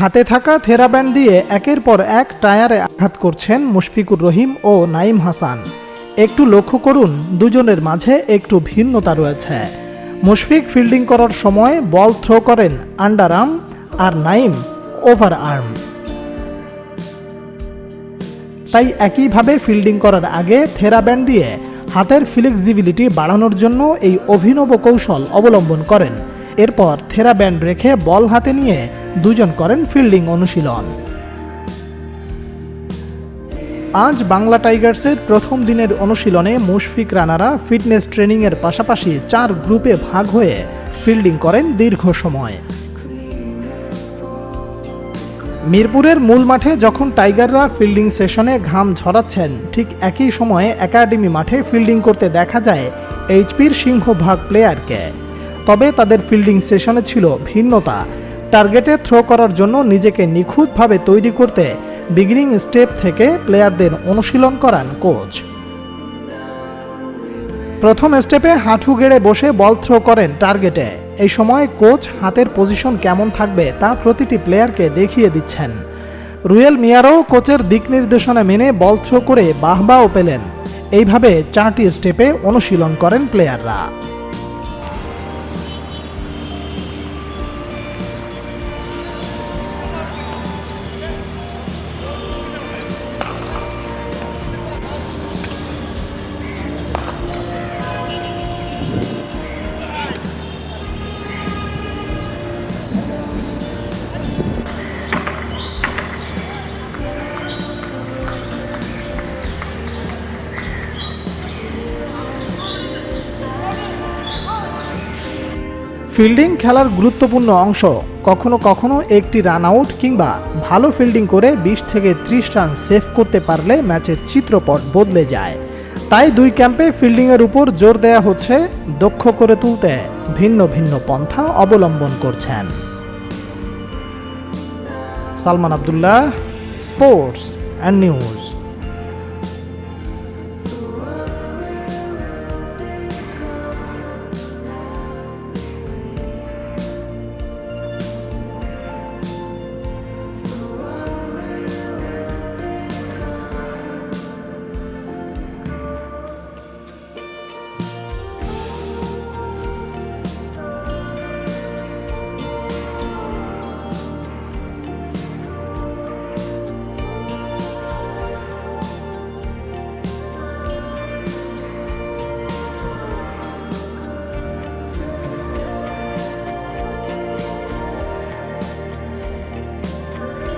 হাতে থাকা থেরাব্যান্ড দিয়ে একের পর এক টায়ারে আঘাত করছেন মুশফিকুর রহিম ও নাইম হাসান। একটু লক্ষ্য করুন, দুজনের মাঝে একটু ভিন্নতা রয়েছে। মুশফিক ফিল্ডিং করার সময় বল থ্রো করেন আন্ডার আর্ম আর নাইম ওভার আর্ম। তাই একইভাবে ফিল্ডিং করার আগে থেরাব্যান্ড দিয়ে হাতের ফ্লেক্সিবিলিটি বাড়ানোর জন্য এই অভিনব কৌশল অবলম্বন করেন। এরপর থেরাব্যান্ড রেখে বল হাতে নিয়ে দুজন করেন ফিল্ডিং অনুশীলন। আজ বাংলা টাইগার্সের প্রথম দিনের অনুশীলনে মুশফিক রানারা ফিটনেস ট্রেনিংয়ের পাশাপাশি চার গ্রুপে ভাগ হয়ে ফিল্ডিং করেন দীর্ঘ সময়। মিরপুরের মূল মাঠে যখন টাইগাররা ফিল্ডিং সেশনে ঘাম ঝরাচ্ছেন, ঠিক একই সময়ে একাডেমি মাঠে ফিল্ডিং করতে দেখা যায় এইচপির সিংহভাগ প্লেয়ারকে। তবে তাদের ফিল্ডিং সেশনে ছিল ভিন্নতা। টার্গেটে থ্রো করার জন্য নিজেকে নিখুঁতভাবে তৈরি করতে বিগিনিং স্টেপ থেকে প্লেয়ারদের অনুশীলন করান কোচ প্রথম স্টেপে হাঁটু গেড়ে বসে বল থ্রো করেন টার্গেটে এই সময় কোচ হাতের পজিশন কেমন থাকবে তা প্রতিটি প্লেয়ারকে দেখিয়ে দিচ্ছেন। রুয়েল মিয়ারও কোচের দিক নির্দেশনা মেনে বল থ্রো করে বাহবাও পেলেন। এইভাবে চারটি স্টেপে অনুশীলন করেন প্লেয়াররা ফিল্ডিং খেলার গুরুত্বপূর্ণ অংশ। কখনো কখনো একটি রান আউট কিংবা ভালো ফিল্ডিং করে বিশ থেকে ত্রিশ রান সেভ করতে পারলে ম্যাচের চিত্রপট বদলে যায়। তাই দুই ক্যাম্পে ফিল্ডিংয়ের উপর জোর দেয়া হচ্ছে, দক্ষ করে তুলতে ভিন্ন ভিন্ন পন্থা অবলম্বন করছেন। Salman Abdullah, sports and news.